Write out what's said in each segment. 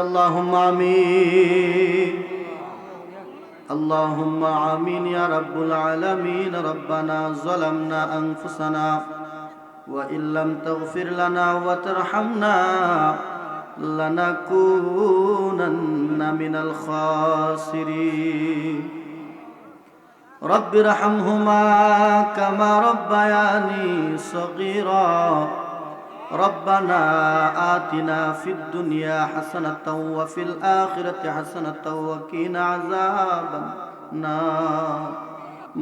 اللهم آمين. اللهم آمين يا رب العالمين. ربنا ظلمنا أنفسنا وإن لم تغفر لنا وترحمنا لنكونن من الخاسرين. رب ارحمهما كما ربياني صغيرا. ربنا آتنا في الدنيا حسنة وفي الآخرة حسنة وقنا عذاب النار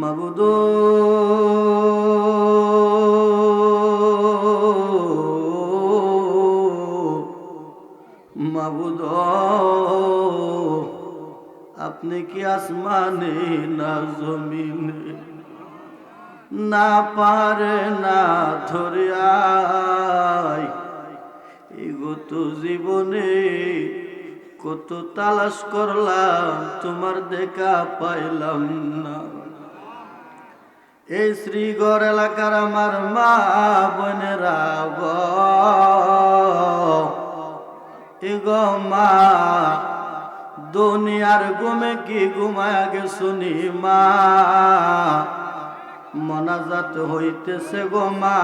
মাবুদো মাবুদ আপনি কি আসমানে না জমিনে না পারে না ধরিয়াই এগত জীবনে কত তালাশ করলাম, তোমার দেখা পাইলাম না। এই শ্রীগড় এলাকার আমার মা বোনেরা গ মা, দুনিয়ার ঘুমে কি ঘুমায় গে শুনি মা? মনাজাত হইতেছে গো মা।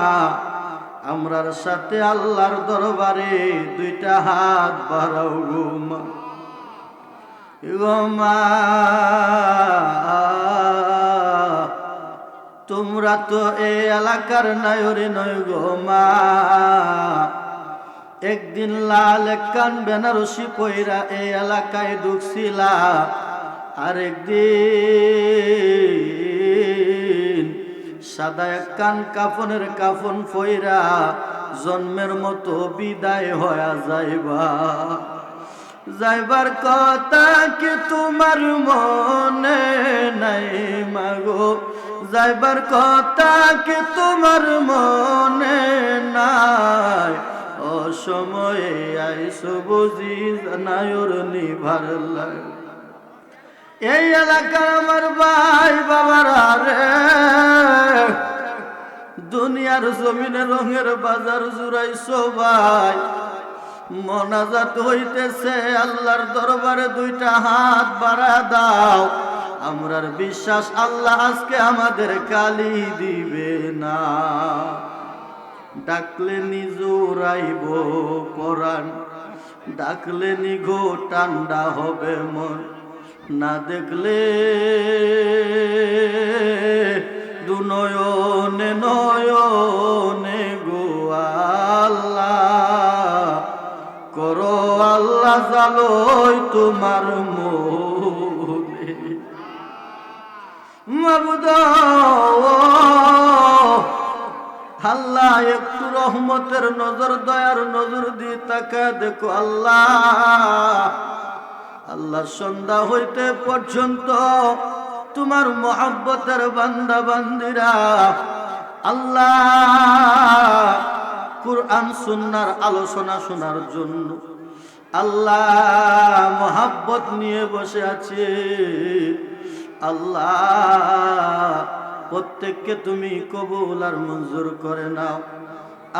আমরার সাথে আল্লাহর দরবারে দুইটা হাত বাড়াও গো মা। গো মা, তোমরা তো এই এলাকার নয়রে নয় গো মা। একদিন লাল কান বেনারসি পইরা এই এলাকায় ঢুকছিলা। আরেকদিন সাদা এক কান কাফনের কাফন ফইরা জন্মের মতো বিদায় হয়ে যাইবা। যাইবার কথা কি তোমার মনে নাই মাগো? যাইবার কথা কি তোমার মনে নাই? অসময়ে আইসো বুঝি নায়র নিভার লাগে। এই এলাকার আমার ভাই বাবারা রে দুনিয়ার জমিনে রঙের বাজার জুড়াইছো ভাই মনাজাত হইতেছে, আল্লাহর দরবারে দুইটা হাত বাড়া দাও। আমরার বিশ্বাস আল্লাহ আজকে আমাদের কালি দিবে না। ডাকলে নিজরাইব পরাণ ডাকলে নি নিঘো ঠান্ডা হবে মন। না দেখলে দুনয়নে নয়নে গো আল্লাহ। করো আল্লাহ জালোই তোমার মনে। মাবুদ আল্লাহ, একটু রহমতের নজর, দয়ার নজর দিয়ে তাকা দেখো আল্লাহ। আল্লাহ সন্ধ্যা হইতে পর্যন্ত তোমার মহাব্বতের বান্দা বান্দিরা, আল্লাহ কুরআন সুন্নার আলোচনা শোনার জন্য আল্লাহ মহাব্বত নিয়ে বসে আছে। আল্লাহ প্রত্যেককে তুমি কবুল আর মঞ্জুর করে নাও।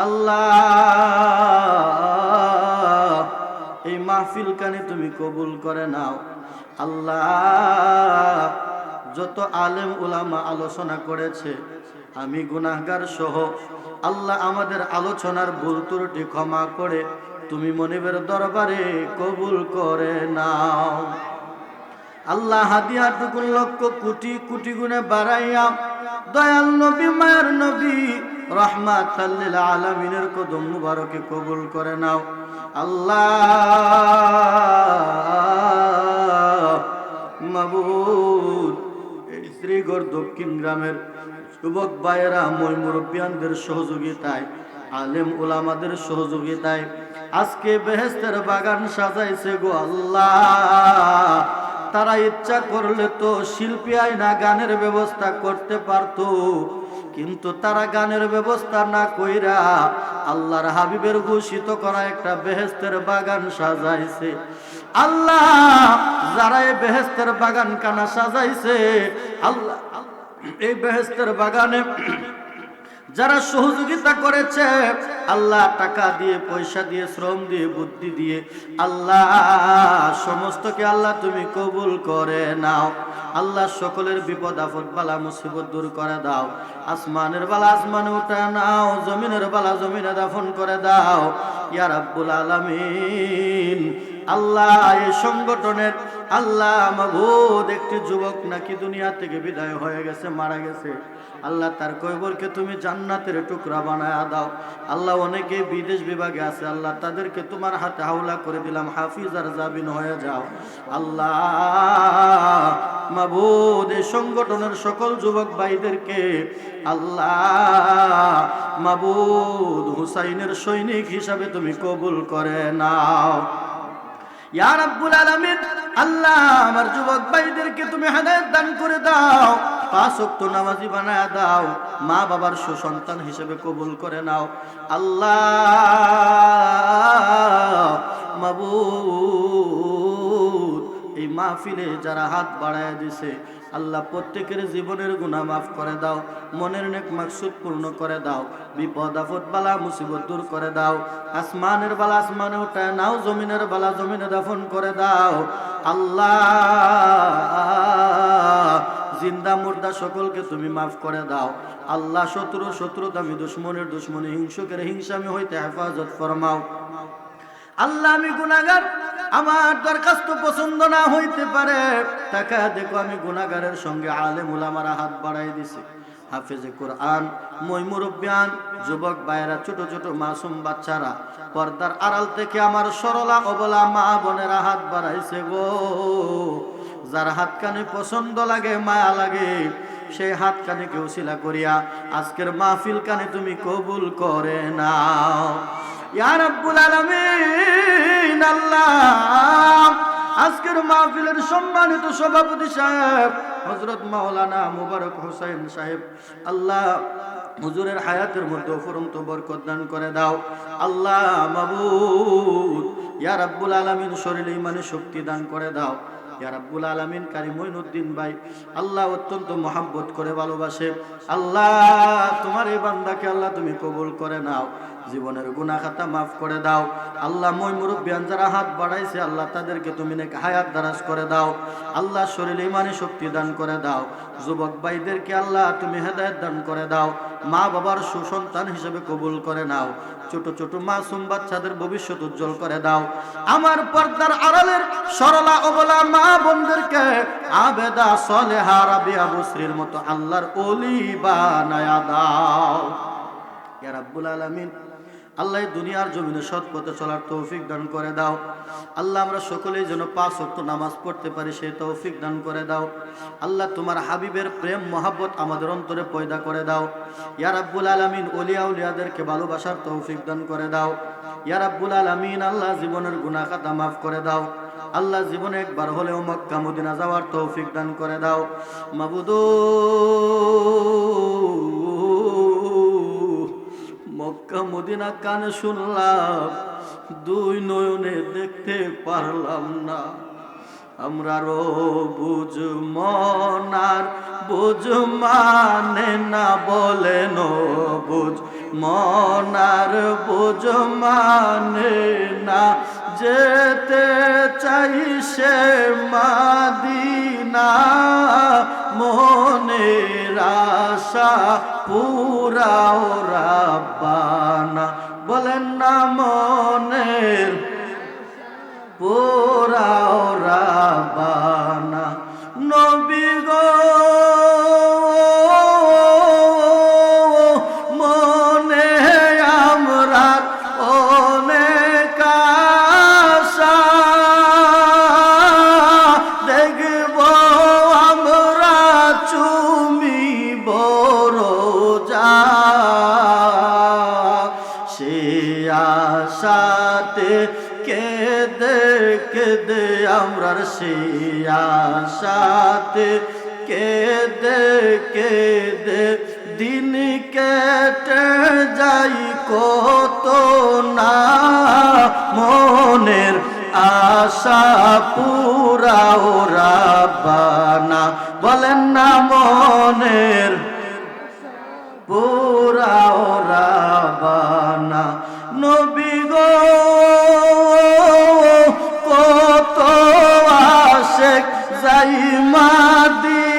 আল্লাহ এই মাহফিল কানে তুমি কবুল করে নাও। আল্লাহ, যত আলেম উলামা আলোচনা করেছে, আমি গুনাহগার সহ আল্লাহ আমাদের আলোচনার ভুল ত্রুটি ক্ষমা করে তুমি মনিবের দরবারে কবুল করে নাও। আল্লাহ হাদিয়া টুকুন লক্ষ কোটি কোটি গুণে বাড়াইয়া দয়াল নবী, মায়ের নবী রহমাত আলমিনের কদম মুবারকে কবুল করে নাও। আল্লাহ এই শ্রীগড় দক্ষিণ গ্রামের যুবক ভাইয়েরা মই মুরব্বিয়ানদের সহযোগিতায়, আলেম ওলামাদের সহযোগিতায় আজকে বেহেস্তের বাগান সাজাইছে গো আল্লাহ। তারা ইচ্ছা করলে তো শিল্পী আইনা গানের ব্যবস্থা করতে পারতো। কিন্তু তারা গানের ব্যবস্থা না কইরা আল্লাহর হাবিবের ঘোষিত করা একটা বেহেস্তের বাগান সাজাইছে। আল্লাহ যারা এই বেহেস্তের বাগান কানা সাজাইছে আল্লাহ, এই বেহেস্তের বাগানে যারা সহযোগিতা করেছে আল্লাহ টাকা দিয়ে, পয়সা দিয়ে, শ্রম দিয়ে, বুদ্ধি দিয়ে, আল্লাহ, সমস্তকে আল্লাহ তুমি কবুল করে নাও। আল্লাহ সকলের বিপদ, আপদ, বালা, মুসিবত দূর করে দাও। আসমানের বালা আসমানে উঠে নাও, জমিনের বালা জমিনে দাফন করে দাও। ইয়া রাব্বুল আলামিন, আল্লাহ, এই সংগঠনের আল্লাহ মাবুদ একটি যুবক নাকি দুনিয়া থেকে বিদায় হয়ে গেছে, মারা গেছে। আল্লাহ তার কয়বরকে তুমি জান্নাতের টুকরা বানায় দাও। আল্লাহ অনেকে বিদেশ বিভাগে আছে, আল্লাহ তাদেরকে তোমার হাতে হাওলা করে দিলাম, হাফিজ আর জাবিন হয়ে যাও। আল্লাহ, মাবুদ, এই সংগঠনের সকল যুবক ভাইদেরকে আল্লাহ, মাবুদ হুসাইনের সৈনিক হিসাবে তুমি কবুল করে নাও। ইয়া রাব্বুল আলামিন, আল্লাহ, আমার যুবক ভাইদেরকে তুমি হেদায়েত দান করে দাও। পাঁচ নামাজি বানায় দাও, মা বাবার সুসন্তান হিসেবে কবুল করে নাও। আল্লাহ এই মাহফিলে যারা হাত বাড়ায় দিছে, আল্লাহ প্রত্যেকের জীবনের গুনাহ মাফ করে দাও, মনের নেক মাকসুদ পূর্ণ করে দাও, বিপদ, আপদ, বালা, মুসিবত দূর করে দাও, আসমানের বালা আসমানে উঠায় নাও, জমিনের বালা জমিনে দাফন করে দাও। আল্লাহ জিন্দা মুর্দা সকলকে তুমি মাফ করে দাও। আল্লাহ শত্রু শত্রু দামি দুশ্মনের দুশ্মনী, হিংসকের হিংসামি হইতে হেফাজত ফরমাও। আল্লাহ, আমি গুনাগার আমার দরখাস্ত পছন্দ না হইতে পারে। টাকা দেখো, আমি গুনাগারের সঙ্গে আলেম উলামারা হাত বাড়াই দিছি। হাফেজে কোরআন মই মুরব্বিয়ান যুবক ভাইয়েরা, ছোট ছোট মাসুম বাচ্চারা, পর্দার আড়াল থেকে আমার সরলা, অবলা মা বোনেরা হাত বাড়াইছে গো। যার হাত কানে পছন্দ লাগে, মায়া লাগে, সেই হাত কানে কেউ শিলা করিয়া আজকের মাহফিল কানে তুমি কবুল করে নাও। ইয়া রাব্বুল আলামিন, আল্লাহ, আজকের মাহফিলের সম্মানিত সভাপতি সাহেব, হযরত মাওলানা মুবারক হোসেন সাহেব, আল্লাহ, হুজুরের হায়াতের মধ্যে ফুরন্ত বরকত দান করে দাও। আল্লাহ মাবুদ ইয়ার রাব্বুল আলামিন শরীরে ইমানে শক্তি দান করে দাও। কারি মঈনুদ্দিন ভাই, আল্লাহ অত্যন্ত করে ভালোবাসে। আল্লাহ, তোমার এই বান্দাকে আল্লাহ তুমি কবুল করে নাও। জীবনের গুনাহ খাতা মাফ করে দাও। আল্লাহ মই মুরব্বিয়ান যারা হাত বাড়াইছে, আল্লাহ তাদেরকে তুমি নাকি হায়াত দারাজ করে দাও। আল্লাহ শরীরে ইমানে শক্তি দান করে দাও। যুবক ভাইদেরকে আল্লাহ তুমি হেদায়ত দান করে দাও। মা বাবার সুসন্তান হিসেবে কবুল করে নাও। ছোট ছোট মাসুম বাচ্চাদের ভবিষ্যৎ উজ্জ্বল করে দাও। আমার পর্দার আড়ালের সরলা অবলা মা বোনদেরকে আবেদা সলেহা রাবিয়া বসরির মতো আল্লাহর অলি বানায়া দাও। রাব্বুল আলামিন আল্লাহ দুনিয়ার জমিনে সৎ পথে চলার তৌফিক দান করে দাও। আল্লাহ আমরা সকলেই যেন পাঁচ ওয়াক্ত নামাজ পড়তে পারি, সেই তৌফিক দান করে দাও। আল্লাহ তোমার হাবিবের প্রেম, মহাব্বত আমাদের অন্তরে পয়দা করে দাও। ইয়া রাব্বুল আলামিন, ওলিয়া উলিয়াদেরকে ভালোবাসার তৌফিক দান করে দাও। ইয়া রাব্বুল আলামিন, আল্লাহ জীবনের গুনাহ খাতা মাফ করে দাও। আল্লাহ জীবনে একবার হলেও মক্কা, মদিনা যাওয়ার তৌফিক দান করে দাও। মাবুদু মদিনা কানে শুনলাম, দুই নয়নে দেখতে পারলাম না। আমরারও বুঝ মনার বুঝ মানে না বলেন বুঝ মনার বুঝ মানে না যেতে চাই সে মাদিনা। মনের আশা পুরাও রাব্বানা। বলেন না মনের পুরাও রাব্বানা। আশাতে কেদে কেদে দিন কেটে যাই কত না মনের আশা পুরা ওরা বানা বলেন না মনের পোরাও যাই মাদিনা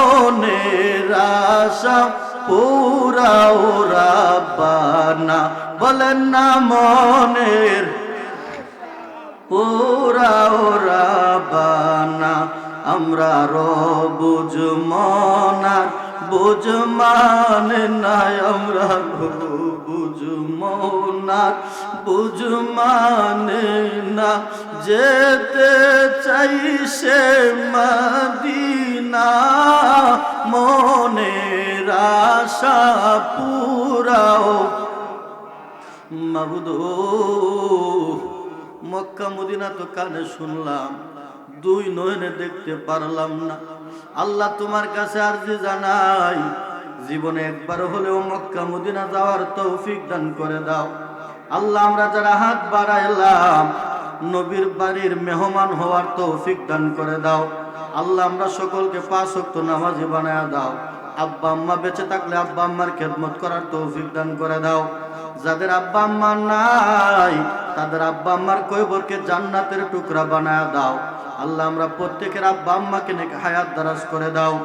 মনের আশা ওরা বানা বলেন না মনের ওরা বানা আমরা র বুঝ মনার বুঝ মানে নাই, আমরা বুঝ মনার বুঝ মানে না, যেতে চাই সে মদিনা মনের আশা পুরাও। মাবুদ মক্কা মদিনা তো কানে শুনলাম, দুই নয়নে দেখতে পারলাম না। আল্লাহ তোমার কাছে আরজি জানাই, জীবনে একবার হলেও মক্কা মদিনা যাওয়ার তৌফিক দান করে দাও। আল্লাহ আমরা যারা হাত বাড়াইলাম, নবীর বাড়ির মেহমান হওয়ার তৌফিক দান করে দাও। আল্লাহ আমরা সকলকে পাঁচ ওয়াক্ত নামাজি বানায় দাও আব্বা আম্মা বেঁচে থাকলে আব্বা আম্মার খেদমত করার তৌফিক দান করে দাও যাদের আব্বা আম্মা নাই তাদের আব্বা আম্মার কৈবরকে জান্নাতের টুকরা বানায় দাও আল্লাহ আমরা প্রত্যেকের আব্বা আম্মাকে নেক হায়াত দারাজ করে দাও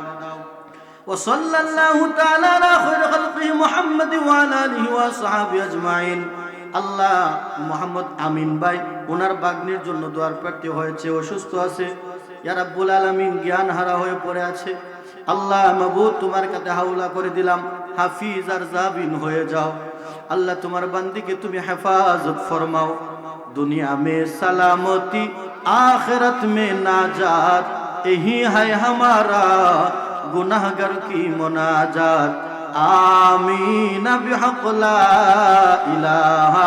وصلى الله تعالى على خير خلقه محمد وعلى اله وصحبه اجمعين আল্লাহ মোহাম্মদ আমিন ভাই ওনার বাগ্নির জন্য দোয়ার প্রার্থী হয়েছে অসুস্থ আছে ইয়া রাব্বুল আলামিন জ্ঞান হারা হয়ে পড়ে আছে আল্লাহ মাবুদ তোমার কাছে হাওলা করে দিলাম হাফিজ আর জাবিন হয়ে যাও আল্লাহ তোমার বান্দিকে তুমি হেফাজত ফরমাও दुनिया में सलामती आखिरत में नाजात यही है हमारा गुनाहगर की मुनाजात आमीन बिहक ला इलाहा